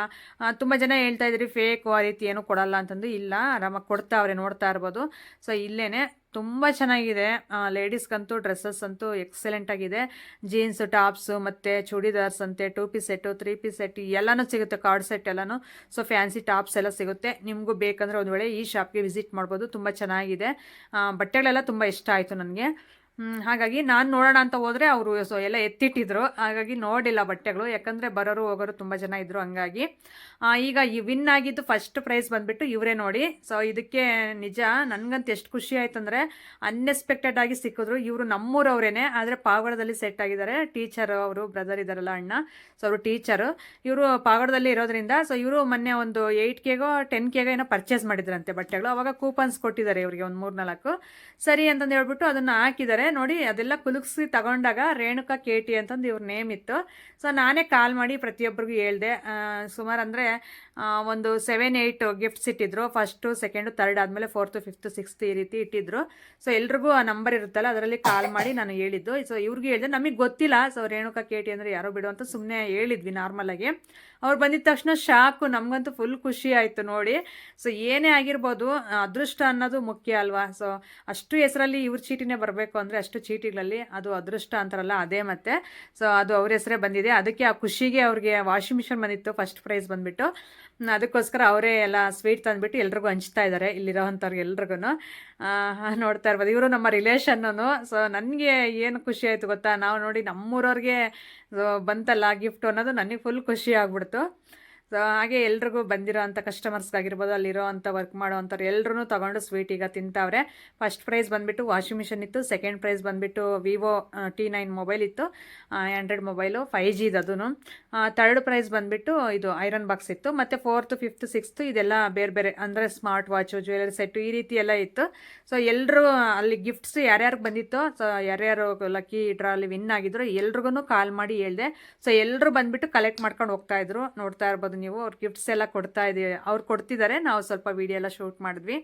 ತುಂಬ ಜನ ಹೇಳ್ತಾ ಇದ್ರಿ ಫೇಕ್ ಆ ರೀತಿ ಏನೂ ಕೊಡಲ್ಲ ಅಂತಂದು ಇಲ್ಲ. ಆರಾಮಾಗಿ ಕೊಡ್ತಾವ್ರೆ, ನೋಡ್ತಾ ಇರ್ಬೋದು. ಸೊ ಇಲ್ಲೇ ತುಂಬ ಚೆನ್ನಾಗಿದೆ. ಲೇಡೀಸ್ಗಂತೂ ಡ್ರೆಸ್ಸಸ್ ಅಂತೂ ಎಕ್ಸಲೆಂಟ್ ಆಗಿದೆ. ಜೀನ್ಸ್, ಟಾಪ್ಸು ಮತ್ತು ಚೂಡಿದಾರ್ಸ್ ಅಂತೆ, two piece set, three piece set ಎಲ್ಲನೂ ಸಿಗುತ್ತೆ, ಕಾರ್ಡ್ ಸೆಟ್ ಎಲ್ಲನೂ. ಸೊ, ಫ್ಯಾನ್ಸಿ ಟಾಪ್ಸ್ ಎಲ್ಲ ಸಿಗುತ್ತೆ. ನಿಮಗೂ ಬೇಕಂದ್ರೆ ಒಂದು ವೇಳೆ ಈ ಶಾಪ್ಗೆ ವಿಸಿಟ್ ಮಾಡ್ಬೋದು. ತುಂಬ ಚೆನ್ನಾಗಿದೆ. ಬಟ್ಟೆಗಳೆಲ್ಲ ತುಂಬ ಇಷ್ಟ ಆಯಿತು ನನಗೆ. ಹಾಗಾಗಿ ನಾನು ನೋಡೋಣ ಅಂತ ಹೋದರೆ ಅವರು ಸೊ ಎಲ್ಲ ಎತ್ತಿಟ್ಟಿದ್ರು. ಹಾಗಾಗಿ ನೋಡಿಲ್ಲ ಬಟ್ಟೆಗಳು. ಯಾಕಂದರೆ ಬರೋರು ಹೋಗೋರು ತುಂಬ ಜನ ಇದ್ದರು ಹಂಗಾಗಿ. ಈಗ ಈ ವಿನ್ ಆಗಿದ್ದು ಫಸ್ಟ್ ಪ್ರೈಸ್ ಬಂದುಬಿಟ್ಟು ಇವರೇ ನೋಡಿ. ಸೊ ಇದಕ್ಕೆ ನಿಜ ನನಗಂತ ಎಷ್ಟು ಖುಷಿ ಆಯ್ತು ಅಂದರೆ ಅನ್ಎಕ್ಸ್ಪೆಕ್ಟೆಡ್ ಆಗಿ ಸಿಕ್ಕಿದ್ರು. ಇವರು ನಮ್ಮೂರವರೇನೆ, ಆದರೆ ಪಾವಗಡದಲ್ಲಿ ಸೆಟ್ ಆಗಿದ್ದಾರೆ. ಟೀಚರ್ ಅವರು ಬ್ರದರ್ ಇದ್ದಾರಲ್ಲ ಅಣ್ಣ. ಸೊ ಅವರು ಟೀಚರು ಇವರು ಪಾವಗಡದಲ್ಲಿ ಇರೋದ್ರಿಂದ ಸೊ ಇವರು ಮೊನ್ನೆ ಒಂದು ಏಯ್ಟ್ ಕೆಗೋ ಟೆನ್ ಕೆಗೋ ಏನೋ ಪರ್ಚೇಸ್ ಮಾಡಿದ್ರಂತೆ ಬಟ್ಟೆಗಳು. ಅವಾಗ ಕೂಪನ್ಸ್ ಕೊಟ್ಟಿದ್ದಾರೆ ಇವರಿಗೆ ಒಂದು ಮೂರು ನಾಲ್ಕು ಸರಿ ಅಂತಂದು ಹೇಳ್ಬಿಟ್ಟು ಅದನ್ನು ಹಾಕಿದ್ದಾರೆ. ನೋಡಿ ಅದೆಲ್ಲ ಕುಲುಕ್ಸಿ ತಗೊಂಡಾಗ ರೇಣುಕಾ ಟಿ ಅಂತಂದು ಇವ್ರ ನೇಮ್ ಇತ್ತು. ಸೊ ನಾನೇ ಕಾಲ್ ಮಾಡಿ ಪ್ರತಿಯೊಬ್ಬರಿಗೂ ಹೇಳ್ದೆ ಸುಮಾರು ಅಂದರೆ ಒಂದು ಸೆವೆನ್ ಏಯ್ಟ್ ಗಿಫ್ಟ್ಸ್ ಇಟ್ಟಿದ್ರು. ಫಸ್ಟು ಸೆಕೆಂಡು ತರ್ಡ್ ಆದಮೇಲೆ ಫೋರ್ತು ಫಿಫ್ತು ಸಿಕ್ಸ್ತ್ ಈ ರೀತಿ ಇಟ್ಟಿದ್ರು. ಸೊ ಎಲ್ರಿಗೂ ಆ ನಂಬರ್ ಇರುತ್ತಲ್ಲ, ಅದರಲ್ಲಿ ಕಾಲ್ ಮಾಡಿ ನಾನು ಹೇಳಿದ್ದು. ಸೊ ಇವ್ರಿಗೆ ಹೇಳಿದೆ ನಮಗೆ ಗೊತ್ತಿಲ್ಲ. ಸೊ ರೇಣುಕಾ ಕೇಟಿ ಅಂದರೆ ಯಾರೋ ಬಿಡು ಅಂತ ಸುಮ್ಮನೆ ಹೇಳಿದ್ವಿ ನಾರ್ಮಲಾಗಿ ಅವ್ರು ಬಂದಿದ ತಕ್ಷಣ ಶಾಕು ನಮಗಂತೂ ಫುಲ್ ಖುಷಿ ಆಯಿತು ನೋಡಿ. ಸೊ ಏನೇ ಆಗಿರ್ಬೋದು, ಅದೃಷ್ಟ ಅನ್ನೋದು ಮುಖ್ಯ ಅಲ್ವಾ? ಸೊ ಅಷ್ಟು ಹೆಸರಲ್ಲಿ ಇವ್ರ ಚೀಟಿನೇ ಬರಬೇಕು ಅಂದರೆ ಅಷ್ಟು ಚೀಟಿಗಳಲ್ಲಿ ಅದು ಅದೃಷ್ಟ ಅಂತಾರಲ್ಲ, ಅದೇ ಮತ್ತೆ. ಸೊ ಅದು ಅವ್ರ ಹೆಸರೇ ಬಂದಿದೆ. ಅದಕ್ಕೆ ಆ ಖುಷಿಗೆ ಅವ್ರಿಗೆ ವಾಷಿಂಗ್ ಮಿಷಿನ್ ಬಂದಿತ್ತು ಫಸ್ಟ್ ಪ್ರೈಸ್ ಬಂದುಬಿಟ್ಟು. ಅದಕ್ಕೋಸ್ಕರ ಅವರೇ ಎಲ್ಲ ಸ್ವೀಟ್ ತಂದುಬಿಟ್ಟು ಎಲ್ರಿಗೂ ಹಂಚ್ತಾ ಇದ್ದಾರೆ ಇಲ್ಲಿರೋವಂಥವ್ರಿಗೆ ಎಲ್ರಿಗೂ ನೋಡ್ತಾ ಇರ್ಬೋದು. ಇವರು ನಮ್ಮ ರಿಲೇಷನ್ನು ಸೊ ನನಗೆ ಏನು ಖುಷಿ ಆಯಿತು ಗೊತ್ತಾ? ನಾವು ನೋಡಿ ನಮ್ಮೂರವ್ರಿಗೆ ಬಂತಲ್ಲ ಗಿಫ್ಟ್ ಅನ್ನೋದು ನನಗೆ ಫುಲ್ ಖುಷಿ ಆಗ್ಬಿಡ್ತು. ಸೊ ಹಾಗೆ ಎಲ್ರಿಗೂ ಬಂದಿರೋ ಅಂಥ ಕಸ್ಟಮರ್ಸ್ಗಾಗಿರ್ಬೋದು ಅಲ್ಲಿರೋ ಅಂಥ ವರ್ಕ್ ಮಾಡೋ ಅಂಥವ್ರು ಎಲ್ಲರೂ ತೊಗೊಂಡು ಸ್ವೀಟ್ ಈಗ ತಿಂತಾವ್ರೆ. ಫಸ್ಟ್ ಪ್ರೈಸ್ ಬಂದುಬಿಟ್ಟು ವಾಷಿಂಗ್ ಮಿಷಿನ್ ಇತ್ತು ಸೆಕೆಂಡ್ ಪ್ರೈಸ್ ಬಂದುಬಿಟ್ಟು ವಿವೋ ಟಿ ನೈನ್ ಮೊಬೈಲ್ ಇತ್ತು ಆ್ಯಂಡ್ರಾಯ್ಡ್ ಮೊಬೈಲು ಫೈ ಜಿದು ಅದೂ ಥರ್ಡ್ ಪ್ರೈಸ್ ಬಂದುಬಿಟ್ಟು ಇದು ಐರನ್ ಬಾಕ್ಸ್ ಇತ್ತು, ಮತ್ತು ಫೋರ್ತ್ ಫಿಫ್ತ್ ಸಿಕ್ಸ್ತ್ ಇದೆಲ್ಲ ಬೇರೆ ಬೇರೆ, ಅಂದರೆ ಸ್ಮಾರ್ಟ್ ವಾಚು ಜ್ಯುವೆಲರಿ ಸೆಟ್ಟು ಈ ರೀತಿ ಎಲ್ಲ ಇತ್ತು. ಸೊ ಎಲ್ಲರೂ ಅಲ್ಲಿ ಗಿಫ್ಟ್ಸ್ ಯಾರ್ಯಾರು ಬಂದಿತ್ತು ಸೊ ಯಾರ್ಯಾರು ಲಕ್ಕಿ ಅಲ್ಲಿ ವಿನ್ ಆಗಿದ್ರು ಎಲ್ರಿಗೂ ಕಾಲ್ ಮಾಡಿ ಹೇಳಿದೆ. ಸೊ ಎಲ್ಲರೂ ಬಂದುಬಿಟ್ಟು ಕಲೆಕ್ಟ್ ಮಾಡ್ಕೊಂಡು ಹೋಗ್ತಾ ಇದ್ರು, ನೋಡ್ತಾ ಇರ್ಬೋದು ನೀವು ಅವ್ರು ಗಿಫ್ಟ್ಸ್ ಎಲ್ಲ ಕೊಡ್ತಾ ಇದ್ದೀವಿ ಅವ್ರು ಕೊಡ್ತಿದ್ದಾರೆ ನಾವು ಸ್ವಲ್ಪ ವೀಡಿಯೋ ಎಲ್ಲ ಶೂಟ್ ಮಾಡಿದ್ವಿ.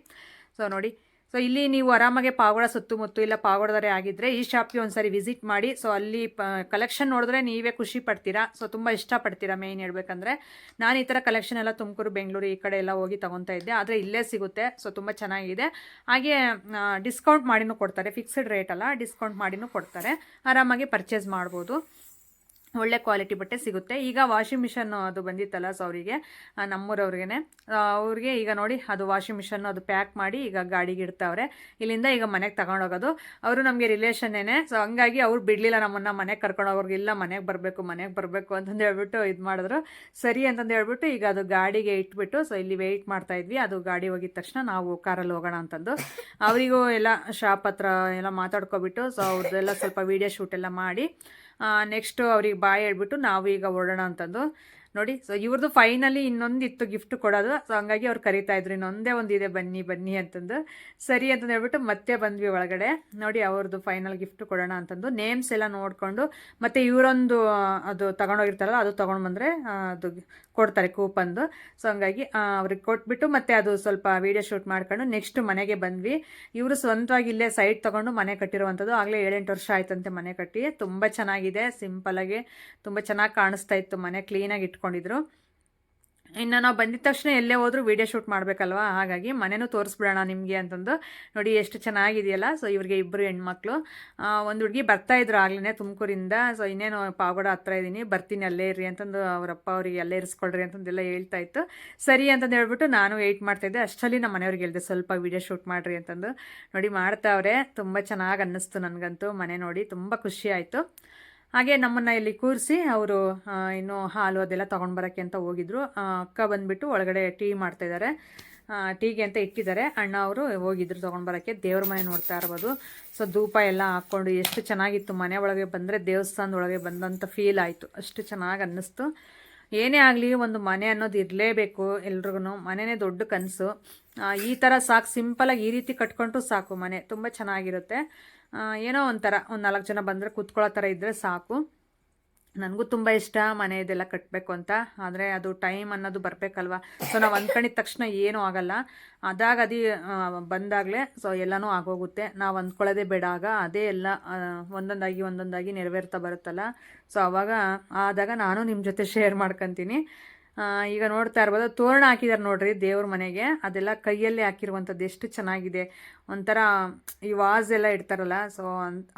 ಸೊ ನೋಡಿ. ಸೊ ಇಲ್ಲಿ ನೀವು ಆರಾಮಾಗೆ ಪಾವಗಡ ಸುತ್ತಮುತ್ತ ಇಲ್ಲ ಪಾವಗಡದರೆ ಆಗಿದ್ದರೆ ಈ ಶಾಪ್ಗೆ ಒಂದ್ಸರಿ ವಿಸಿಟ್ ಮಾಡಿ. ಸೊ ಅಲ್ಲಿ, ಪ ಕಲೆಕ್ಷನ್ ನೋಡಿದ್ರೆ ನೀವೇ ಖುಷಿ ಪಡ್ತೀರಾ? ಸೊ ತುಂಬ ಇಷ್ಟಪಡ್ತೀರಾ ಮೇಯ್ನ್ ಹೇಳ್ಬೇಕಂದ್ರೆ? ನಾನು ಈ ಥರ ಕಲೆಕ್ಷನ್ ಎಲ್ಲ ತುಮಕೂರು, ಬೆಂಗಳೂರು ಈ ಕಡೆ ಎಲ್ಲ ಹೋಗಿ ತೊಗೊತಾ ಇದ್ದೆ. ಆದರೆ ಇಲ್ಲೇ ಸಿಗುತ್ತೆ. ಸೊ ತುಂಬ ಚೆನ್ನಾಗಿದೆ. ಹಾಗೆ ಡಿಸ್ಕೌಂಟ್ ಮಾಡಿನೂ ಕೊಡ್ತಾರೆ. ಫಿಕ್ಸ್ಡ್ ರೇಟ್ ಅಲ್ಲ ಡಿಸ್ಕೌಂಟ್ ಮಾಡಿನೂ ಕೊಡ್ತಾರೆ. ಆರಾಮಾಗಿ ಪರ್ಚೇಸ್ ಮಾಡ್ಬೋದು. ಒಳ್ಳೆ ಕ್ವಾಲಿಟಿ ಬಟ್ಟೆ ಸಿಗುತ್ತೆ. ಈಗ ವಾಷಿಂಗ್ ಮಿಷನ್ ಅದು ಬಂದಿತ್ತಲ್ಲ ಸೊ ಅವರಿಗೆ ನಮ್ಮೂರವ್ರಿಗೆ ಅವ್ರಿಗೆ ಈಗ ನೋಡಿ ಅದು ವಾಷಿಂಗ್ ಮಿಷನ್ ಅದು ಪ್ಯಾಕ್ ಮಾಡಿ ಈಗ ಗಾಡಿಗೆ ಇಡ್ತಾವ್ರೆ. ಇಲ್ಲಿಂದ ಈಗ ಮನೆಗೆ ತಗೊಂಡೋಗೋದು. ಅವರು ನಮಗೆ ರಿಲೇಷನ್ನೇನೆ ಸೊ ಹಂಗಾಗಿ ಅವ್ರು ಬಿಡಲಿಲ್ಲ ನಮ್ಮನ್ನು, ಮನೆಗೆ ಕರ್ಕೊಂಡೋಗೋರ್ಗೆ ಇಲ್ಲ, ಮನೆಗೆ ಬರಬೇಕು ಮನೆಗೆ ಬರಬೇಕು ಅಂತಂದು ಹೇಳ್ಬಿಟ್ಟು ಇದು ಮಾಡಿದ್ರು. ಸರಿ ಅಂತಂದು ಹೇಳ್ಬಿಟ್ಟು ಈಗ ಅದು ಗಾಡಿಗೆ ಇಟ್ಬಿಟ್ಟು, ಸೊ ಇಲ್ಲಿ ವೆಯ್ಟ್ ಮಾಡ್ತಾ ಇದ್ವಿ. ಅದು ಗಾಡಿ ಹೋಗಿದ ತಕ್ಷಣ ನಾವು ಕಾರಲ್ಲಿ ಹೋಗೋಣ ಅಂತಂದು. ಅವರಿಗೂ ಎಲ್ಲ ಶಾಪ್ ಹತ್ರ ಎಲ್ಲ ಮಾತಾಡ್ಕೊಬಿಟ್ಟು, ಸೊ ಅವ್ರದ್ದೆಲ್ಲ ಸ್ವಲ್ಪ ವೀಡಿಯೋ ಶೂಟ್ ಎಲ್ಲ ಮಾಡಿ ನೆಕ್ಸ್ಟು ಅವ್ರಿಗೆ ಬಾಯ್ ಹೇಳ್ಬಿಟ್ಟು ನಾವು ಈಗ ಹೊರಡೋಣ ಅಂತಂದು. ನೋಡಿ ಸೊ ಇವ್ರದ್ದು ಫೈನಲಿ ಇನ್ನೊಂದು ಇತ್ತು ಗಿಫ್ಟ್ ಕೊಡೋದು. ಸೊ ಹಂಗಾಗಿ ಅವ್ರು ಕರಿತಾ ಇದ್ರು, ಇನ್ನೊಂದೇ ಒಂದು ಇದೆ, ಬನ್ನಿ ಬನ್ನಿ ಅಂತಂದು. ಸರಿ ಅಂತಂದು ಹೇಳ್ಬಿಟ್ಟು ಮತ್ತೆ ಬಂದ್ವಿ ಒಳಗಡೆ. ನೋಡಿ ಅವ್ರದ್ದು ಫೈನಲ್ ಗಿಫ್ಟ್ ಕೊಡೋಣ ಅಂತಂದು. ನೇಮ್ಸ್ ಎಲ್ಲ ನೋಡಿಕೊಂಡು, ಮತ್ತೆ ಇವರೊಂದು ಅದು ತಗೊಂಡೋಗಿರ್ತಾರಲ್ಲ, ಅದು ತೊಗೊಂಡು ಬಂದರೆ ಅದು ಕೊಡ್ತಾರೆ ಕೂಪನ್ದು ಸೊ ಹಂಗಾಗಿ ಅವ್ರಿಗೆ ಕೊಟ್ಬಿಟ್ಟು ಮತ್ತೆ ಅದು ಸ್ವಲ್ಪ ವೀಡಿಯೋ ಶೂಟ್ ಮಾಡ್ಕೊಂಡು ನೆಕ್ಸ್ಟ್ ಮನೆಗೆ ಬಂದ್ವಿ. ಇವರು ಸ್ವಂತವಾಗಿ ಇಲ್ಲೇ ಸೈಟ್ ತೊಗೊಂಡು ಮನೆ ಕಟ್ಟಿರುವಂಥದ್ದು ಆಗಲೇ ಏಳೆಂಟು ವರ್ಷ ಆಯ್ತಂತೆ ಮನೆ ಕಟ್ಟಿ. ತುಂಬ ಚೆನ್ನಾಗಿದೆ ಸಿಂಪಲಾಗಿ ತುಂಬ ಚೆನ್ನಾಗಿ ಕಾಣಿಸ್ತಾ ಇತ್ತು ಮನೆ ಕ್ಲೀನಾಗಿ ಇಟ್ಕೊಂಡಿದ್ರು ಇನ್ನು ನಾವು ಬಂದಿದ ತಕ್ಷಣ ಎಲ್ಲೇ ಹೋದರೂ ವೀಡಿಯೋ ಶೂಟ್ ಮಾಡಬೇಕಲ್ವಾ? ಹಾಗಾಗಿ ಮನೆಯೂ ತೋರಿಸ್ಬಿಡೋಣ ನಿಮಗೆ ಅಂತಂದು. ನೋಡಿ, ಎಷ್ಟು ಚೆನ್ನಾಗಿದೆಯಲ್ಲ? ಸೊ ಇವ್ರಿಗೆ ಇಬ್ಬರು ಹೆಣ್ಮಕ್ಳು. ಒಂದು ಹುಡುಗಿ ಬರ್ತಾಯಿದ್ರು ಆಗ್ಲೇ ತುಮಕೂರಿಂದ. ಸೊ ಇನ್ನೇನು ಪಾವಗಡ ಹತ್ರ ಇದ್ದೀನಿ ಬರ್ತೀನಿ ಅಲ್ಲೇ ಇರ್ರಿ ಅಂತಂದು ಅವರಪ್ಪ ಅವ್ರಿಗೆ ಅಲ್ಲೇ ಇರಿಸ್ಕೊಳ್ರಿ ಅಂತಂದೆಲ್ಲ ಹೇಳ್ತಾ ಇತ್ತು. ಸರಿ ಅಂತಂದು ಹೇಳ್ಬಿಟ್ಟು ನಾನು ವೆಯ್ಟ್ ಮಾಡ್ತಾಯಿದ್ದೆ ಅಷ್ಟರಲ್ಲಿ ನಮ್ಮ ಮನೆಯವ್ರಿಗೆ ಹೇಳಿದೆ, ಸ್ವಲ್ಪ ವೀಡಿಯೋ ಶೂಟ್ ಮಾಡಿರಿ ಅಂತಂದು. ನೋಡಿ, ಮಾಡ್ತಾವ್ರೆ. ತುಂಬ ಚೆನ್ನಾಗಿ ಅನ್ನಿಸ್ತು ನನಗಂತೂ ಮನೆ ನೋಡಿ. ತುಂಬ ಖುಷಿ ಆಯಿತು. ಹಾಗೆ ನಮ್ಮನ್ನು ಇಲ್ಲಿ ಕೂರಿಸಿ ಅವರು ಇನ್ನು ಹಾಲು ಅದೆಲ್ಲ ತೊಗೊಂಡು ಬರೋಕ್ಕೆ ಅಂತ ಹೋಗಿದ್ರು. ಅಕ್ಕ ಬಂದುಬಿಟ್ಟು ಒಳಗಡೆ ಟೀ ಮಾಡ್ತಾಯಿದ್ದಾರೆ ಟೀಗೆ ಅಂತ ಇಟ್ಟಿದ್ದಾರೆ. ಅಣ್ಣ ಅವರು ಹೋಗಿದ್ರು ತೊಗೊಂಡು ಬರೋಕ್ಕೆ. ದೇವ್ರ ಮನೆ ನೋಡ್ತಾ ಇರ್ಬೋದು. ಸೊ, ಧೂಪ ಎಲ್ಲ ಹಾಕ್ಕೊಂಡು ಎಷ್ಟು ಚೆನ್ನಾಗಿತ್ತು ಮನೆ ಒಳಗೆ ಬಂದರೆ ದೇವಸ್ಥಾನದೊಳಗೆ ಬಂದಂಥ ಫೀಲ್ ಆಯಿತು. ಅಷ್ಟು ಚೆನ್ನಾಗಿ ಅನ್ನಿಸ್ತು. ಏನೇ ಆಗಲಿ ಒಂದು ಮನೆ ಅನ್ನೋದು ಇರಲೇಬೇಕು ಎಲ್ರಿಗೂ ಮನೆಯೇ ದೊಡ್ಡ ಕನಸು. ಈ ಥರ ಸಾಕು ಸಿಂಪಲಾಗಿ ಈ ರೀತಿ ಕಟ್ಕೊಂಡ್ರು ಸಾಕು ಮನೆ. ತುಂಬ ಚೆನ್ನಾಗಿರುತ್ತೆ. ಏನೋ ಒಂಥರ ಒಂದು ನಾಲ್ಕು ಜನ ಬಂದರೆ ಕೂತ್ಕೊಳ್ಳೋ ಥರ ಇದ್ದರೆ ಸಾಕು. ನನಗೂ ತುಂಬ ಇಷ್ಟ ಮನೆ ಇದೆಲ್ಲ ಕಟ್ಟಬೇಕು ಅಂತ. ಆದರೆ ಅದು ಟೈಮ್ ಅನ್ನೋದು ಬರಬೇಕಲ್ವ? ಸೊ ನಾವು ಅಂದ್ಕೊಂಡಿದ ತಕ್ಷಣ ಏನೂ ಆಗಲ್ಲ. ಅದಾಗ ಅದು ಬಂದಾಗಲೇ ಸೊ, ಎಲ್ಲನೂ ಆಗೋಗುತ್ತೆ. ನಾವು ಅಂದ್ಕೊಳ್ಳೋದೇ ಬೇಡ. ಆಗ ಅದೇ ಎಲ್ಲ ಒಂದೊಂದಾಗಿ ಒಂದೊಂದಾಗಿ ನೆರವೇರ್ತಾ ಬರುತ್ತಲ್ಲ. ಸೊ ಅವಾಗ ಆದಾಗ ನಾನು ನಿಮ್ಮ ಜೊತೆ ಶೇರ್ ಮಾಡ್ಕೊತೀನಿ. ಈಗ ನೋಡ್ತಾ ಇರ್ಬೋದು, ತೋರಣ ಹಾಕಿದ್ದಾರೆ ನೋಡ್ರಿ ದೇವ್ರ ಮನೆಗೆ. ಅದೆಲ್ಲ ಕೈಯಲ್ಲೇ ಹಾಕಿರುವಂಥದ್ದು ಎಷ್ಟು ಚೆನ್ನಾಗಿದೆ. ಒಂಥರ ಈ ವಾಸ್ ಎಲ್ಲ ಇಡ್ತಾರಲ್ಲ ಸೊ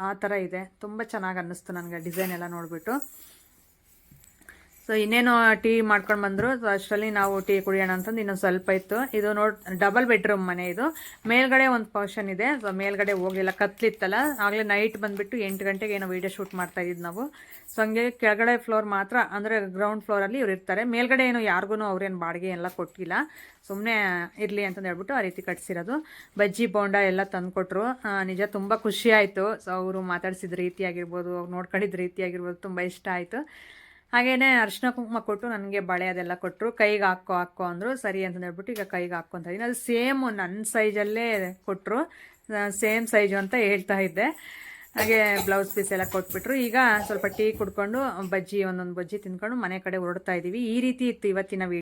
ಆ ಥರ ಇದೆ. ತುಂಬ ಚೆನ್ನಾಗಿ ಅನ್ನಿಸ್ತು ನನಗೆ ಡಿಸೈನ್ ಎಲ್ಲ ನೋಡಿಬಿಟ್ಟು. ಸೊ ಇನ್ನೇನು ಟೀ ಮಾಡ್ಕೊಂಡು ಬಂದರು. ಸೊ ಅಷ್ಟರಲ್ಲಿ ನಾವು ಟೀ ಕುಡಿಯೋಣ ಅಂತಂದು ಇನ್ನೊಂದು ಸ್ವಲ್ಪ ಇತ್ತು. ಇದು ನೋಡ್ ಡಬಲ್ ಬೆಡ್ರೂಮ್ ಮನೆ ಇದು. ಮೇಲ್ಗಡೆ ಒಂದು ಫಂಕ್ಷನ್ ಇದೆ. ಸೊ ಮೇಲ್ಗಡೆ ಹೋಗಿಲ್ಲ. ಕತ್ಲಿತ್ತಲ್ಲ. ಆಗಲೇ ನೈಟ್ ಬಂದುಬಿಟ್ಟು ಎಂಟು ಗಂಟೆಗೆ ಏನೋ ವೀಡಿಯೋ ಶೂಟ್ ಮಾಡ್ತಾ ಇದ್ವಿ ನಾವು. ಸೊ ಹಂಗೆ ಕೆಳಗಡೆ ಫ್ಲೋರ್ ಮಾತ್ರ, ಅಂದರೆ ಗ್ರೌಂಡ್ ಫ್ಲೋರಲ್ಲಿ ಇವ್ರು ಇರ್ತಾರೆ. ಮೇಲ್ಗಡೆ ಏನು ಯಾರಿಗೂ ಅವ್ರೇನು ಬಾಡಿಗೆ ಎಲ್ಲ ಕೊಟ್ಟಿಲ್ಲ. ಸುಮ್ಮನೆ ಇರಲಿ ಅಂತಂದು ಹೇಳ್ಬಿಟ್ಟು ಆ ರೀತಿ ಕಟ್ಸಿರೋದು. ಬಜ್ಜಿ, ಬೋಂಡ ಎಲ್ಲ ತಂದುಕೊಟ್ರು ನಿಜ ತುಂಬ ಖುಷಿ ಆಯಿತು. ಸೊ ಅವರು ಮಾತಾಡ್ಸಿದ ರೀತಿ ಅವ್ರು ನೋಡ್ಕೊಂಡಿದ್ದ ರೀತಿಯಾಗಿರ್ಬೋದು, ತುಂಬ ಇಷ್ಟ ಆಯಿತು. ಹಾಗೇನೆ ಅರ್ಶಿನ ಕುಂಕುಮ ಕೊಟ್ಟು ನನಗೆ ಬಳೆ ಅದೆಲ್ಲ ಕೊಟ್ಟರು ಕೈಗೆ ಹಾಕೋ ಹಾಕೋ ಅಂದರು. ಸರಿ ಅಂತ ಹೇಳ್ಬಿಟ್ಟು ಈಗ ಕೈಗೆ ಹಾಕ್ಕೊತ ಇದ್ದೀನಿ ಅದು ಸೇಮ್ ನನ್ನ ಸೈಜಲ್ಲೇ ಕೊಟ್ಟರು ಸೇಮ್ ಸೈಜು ಅಂತ ಹೇಳ್ತಾ ಇದ್ದೆ. ಹಾಗೆ ಬ್ಲೌಸ್ ಪೀಸ್ ಎಲ್ಲ ಕೊಟ್ಬಿಟ್ರು. ಈಗ ಸ್ವಲ್ಪ ಟೀ ಕುಡ್ಕೊಂಡು, ಬಜ್ಜಿ ಒಂದೊಂದು ಬಜ್ಜಿ ತಿಂದ್ಕೊಂಡು ಮನೆ ಕಡೆ ಹೊರಡ್ತಾ ಇದ್ದೀವಿ ಈ ರೀತಿ ಇತ್ತು ಇವತ್ತಿನ